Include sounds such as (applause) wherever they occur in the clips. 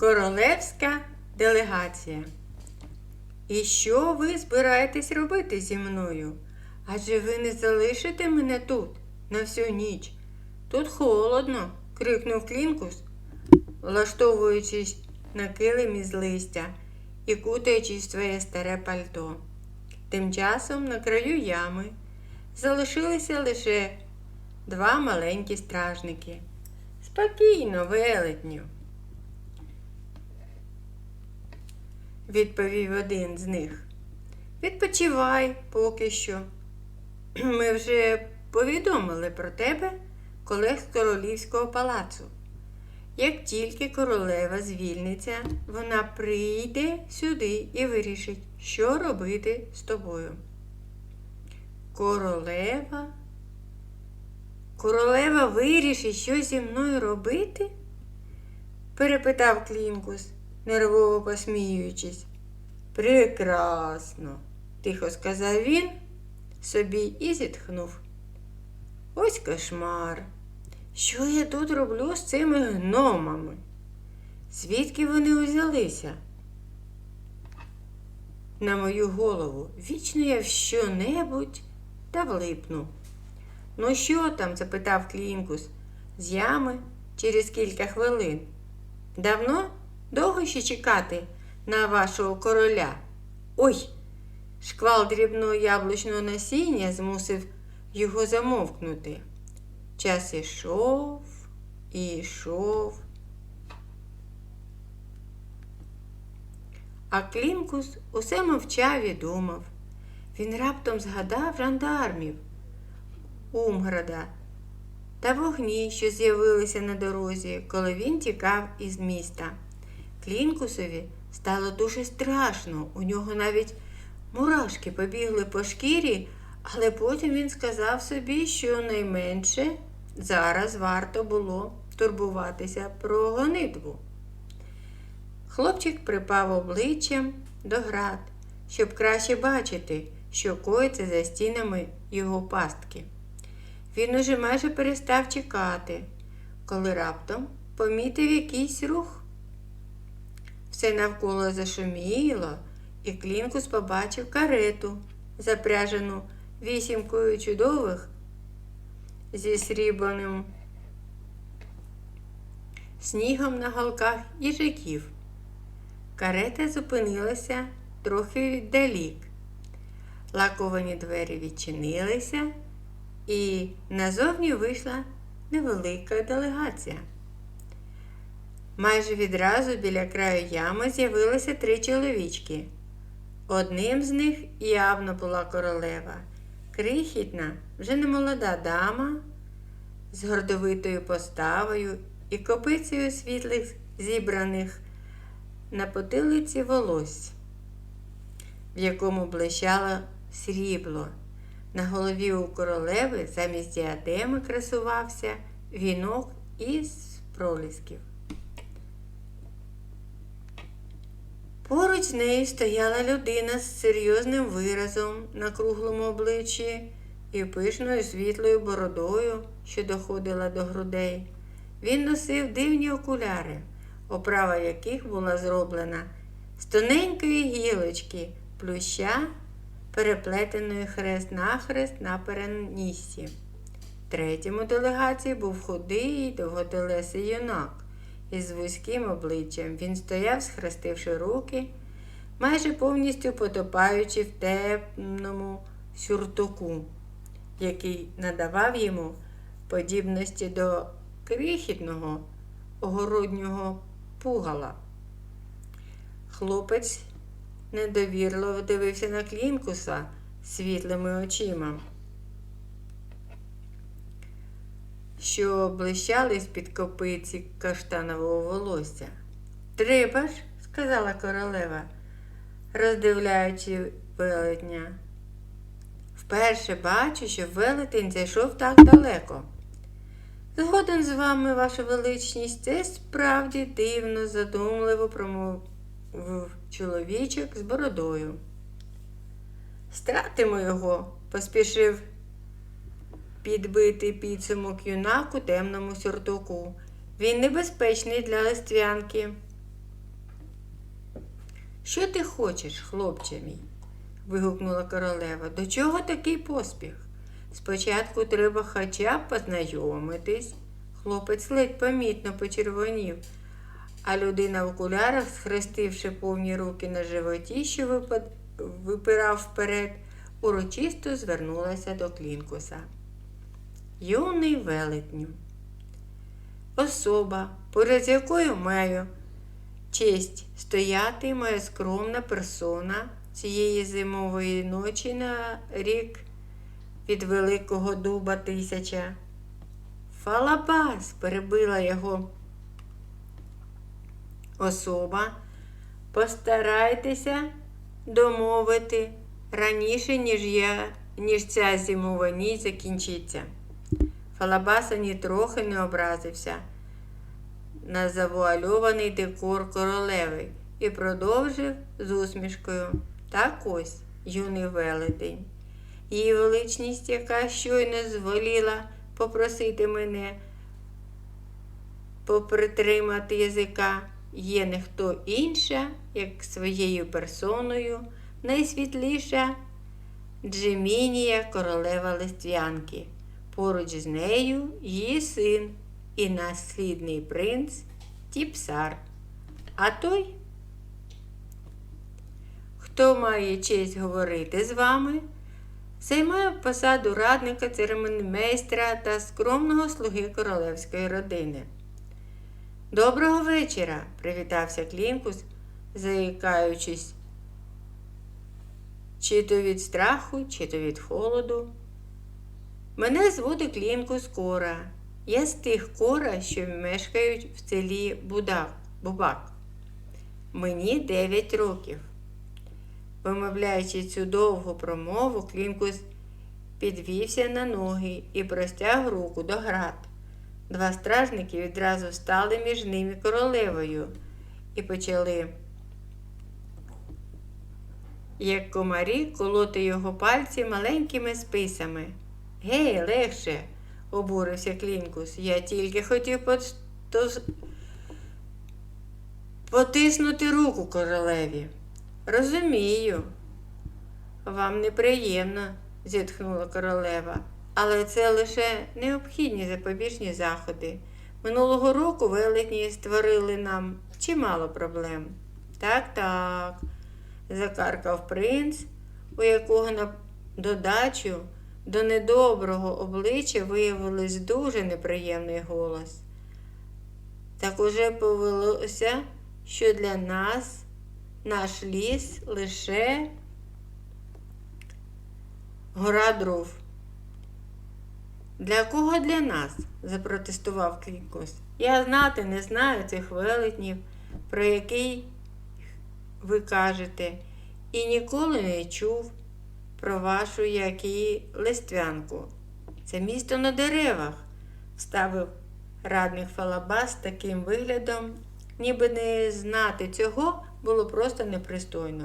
Королевська делегація. І що ви збираєтесь робити зі мною? Адже ви не залишите мене тут на всю ніч. Тут холодно, крикнув Клінкус, влаштовуючись на килимі з листя і кутаючись в своє старе пальто. Тим часом на краю ями залишилися лише два маленькі стражники. Спокійно, велетню, відповів один з них. Відпочивай поки що. (clears throat) Ми вже повідомили про тебе колег з королівського палацу. Як тільки королева звільниться, вона прийде сюди і вирішить, що робити з тобою. Королева? Королева вирішить, що зі мною робити? перепитав Клінкус, нервово посміюючись. Прекрасно, тихо сказав він собі і зітхнув. Ось кошмар. Що я тут роблю з цими гномами? Звідки вони узялися? На мою голову вічно я в що-небудь та влипну. Ну, що там? запитав Клінкус з ями через кілька хвилин. Давно довго ще чекати на вашого короля? Ой! Шквал дрібного яблучного насіння змусив його замовкнути. Час ішов і йшов. А Клінкус усе мовчав і думав. Він раптом згадав жандармів Умграда та вогні, що з'явилися на дорозі, коли він тікав із міста. Клінкусові стало дуже страшно, у нього навіть мурашки побігли по шкірі, але потім він сказав собі, що найменше зараз варто було турбуватися про гонитву. Хлопчик припав обличчям до град, щоб краще бачити, що коїться за стінами його пастки. Він уже майже перестав чекати, коли раптом помітив якийсь рух. Все навколо зашуміло, і Клінкус побачив карету, запряжену вісімкою чудових зі срібленим снігом на голках їжаків. Карета зупинилася трохи віддалік. Лаковані двері відчинилися, і назовні вийшла невелика делегація. Майже відразу біля краю ями з'явилися три чоловічки. Одним з них явно була королева, крихітна, вже не молода дама з гордовитою поставою і копицею світлих зібраних на потилиці волосся, в якому блищало срібло. На голові у королеви замість діадеми красувався вінок із пролісків. Поруч з нею стояла людина з серйозним виразом на круглому обличчі і пишною світлою бородою, що доходила до грудей. Він носив дивні окуляри, оправа яких була зроблена з тоненької гілочки плюща, переплетеної хрест-нахрест на переніссі. Третім у делегації був худий, довготелесий юнак із вузьким обличчям. Він стояв, схрестивши руки, майже повністю потопаючи в темному сюртуку, який надавав йому подібності до крихітного огороднього пугала. Хлопець недовірливо дивився на Клінкуса світлими очима, що блищали з-під копиці каштанового волосся. Треба ж, сказала королева, роздивляючи велетня. Вперше бачу, що велетень зайшов так далеко. Згоден з вами, ваша величність, це справді дивно, задумливо промовив чоловічок з бородою. Стратимо його, поспішив підбити підсумок юнак у темному сюртуку. Він небезпечний для листвянки. Що ти хочеш, хлопче мій? вигукнула королева. До чого такий поспіх? Спочатку треба хоча б познайомитись. Хлопець ледь помітно почервонів, а людина в окулярах, схрестивши повні руки на животі, що випад... випирав вперед, урочисто звернулася до Клінкуса. Юний велетню. Особа, поряд з якою маю честь стояти моя скромна персона цієї зимової ночі на рік від Великого Дуба тисяча. Фалабас перебила його особа. Постарайтеся домовити раніше, ніж я, ніж ця зимова ніч закінчиться. Фалабаса нітрохи не образився на завуальований декор королеви і продовжив з усмішкою. Так ось, юний велетень. Її величність, яка щойно зволіла попросити мене попритримати язика, є не хто інша, як своєю персоною, найсвітліша Джемінія, королева листвянки. Поруч з нею її син і наслідний принц Тіпсар. А той, хто має честь говорити з вами, займає посаду радника церемонімейстра та скромного слуги королевської родини. Доброго вечора, привітався Клінкус, заїкаючись, чи то від страху, чи то від холоду. Мене звути Клінкус Кора. Я з тих кора, що мешкають в селі Будак, Бубак. Мені 9 років. Вимовляючи цю довгу промову, Клінкус підвівся на ноги і простяг руку до град. Два стражники відразу стали між ними королевою і почали, як комарі, колоти його пальці маленькими списами. Гей, легше, обурився Клінкус. Я тільки хотів потос... потиснути руку королеві. Розумію, вам неприємно, зітхнула королева, але це лише необхідні запобіжні заходи. Минулого року велетні створили нам чимало проблем. Так, так, закаркав принц, у якого на додачу до недоброго обличчя виявилось дуже неприємний голос. Так уже повелося, що для нас наш ліс лише гора дров. Для кого для нас? запротестував Клікос. Я знати не знаю цих велетнів, про який ви кажете, і ніколи не чув про вашу як і листвянку. Це місто на деревах, вставив радник Фалабас таким виглядом, ніби не знати цього було просто непристойно.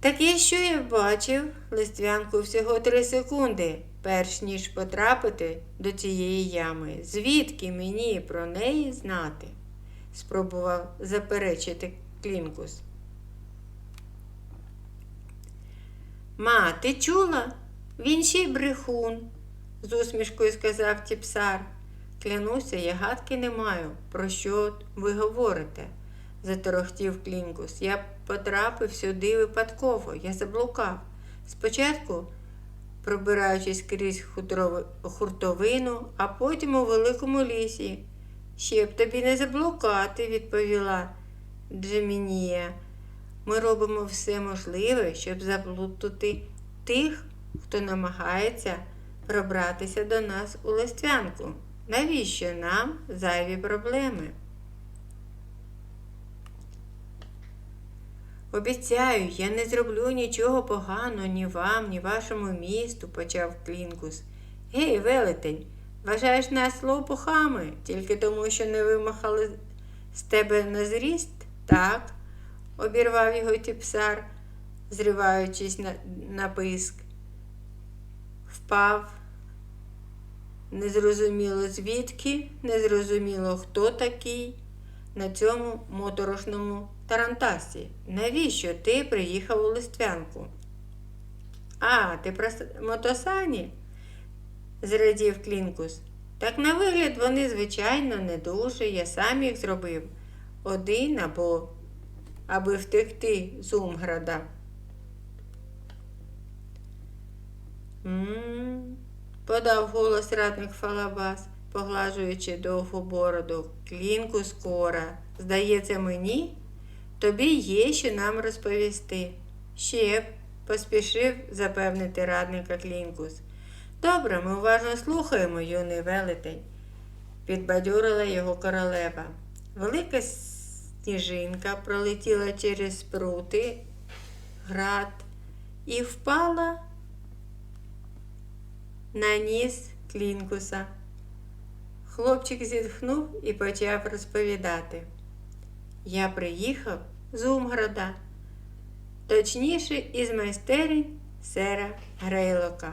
Так я що я бачив листвянку всього три секунди, перш ніж потрапити до цієї ями. Звідки мені про неї знати? спробував заперечити Клінкус. Ма, ти чула? Він ще й брехун, з усмішкою сказав Тіпсар. Клянуся, я гадки не маю. Про що ви говорите? заторохтів Клінкус. Я потрапив сюди випадково, я заблукав. Спочатку, пробираючись крізь хуртовину, а потім у великому лісі. Ще б тобі не заблукати, відповіла Джемінія. Ми робимо все можливе, щоб заплутати тих, хто намагається пробратися до нас у листвянку. Навіщо нам зайві проблеми? Обіцяю, я не зроблю нічого поганого ні вам, ні вашому місту, почав Клінкус. Гей, велетень, вважаєш нас лопухами, тільки тому, що не вимахали з тебе на зріст? Так, обірвав його тіпсар, зриваючись на, на писк. Впав. Незрозуміло звідки, незрозуміло, хто такий. на цьому моторошному тарантасі? Навіщо ти приїхав у Листвянку? А, ти про мотосані? зрадів Клінкус. Так на вигляд вони, звичайно, не дуже. Я сам їх зробив. Один або аби втекти з Умграда. м подав голос радник Фалабас, поглажуючи довгу бороду. Клінку скора. Здається мені, тобі є що нам розповісти. Ще б, поспішив запевнити радника Клінкус. Добре, ми уважно слухаємо, юний велетень, підбадьорила його королева. Велика сніжинка пролетіла через прути град і впала на ніс Клінкуса. Хлопчик зітхнув і почав розповідати. Я приїхав з Умгорода, точніше із майстерень сера Грейлока.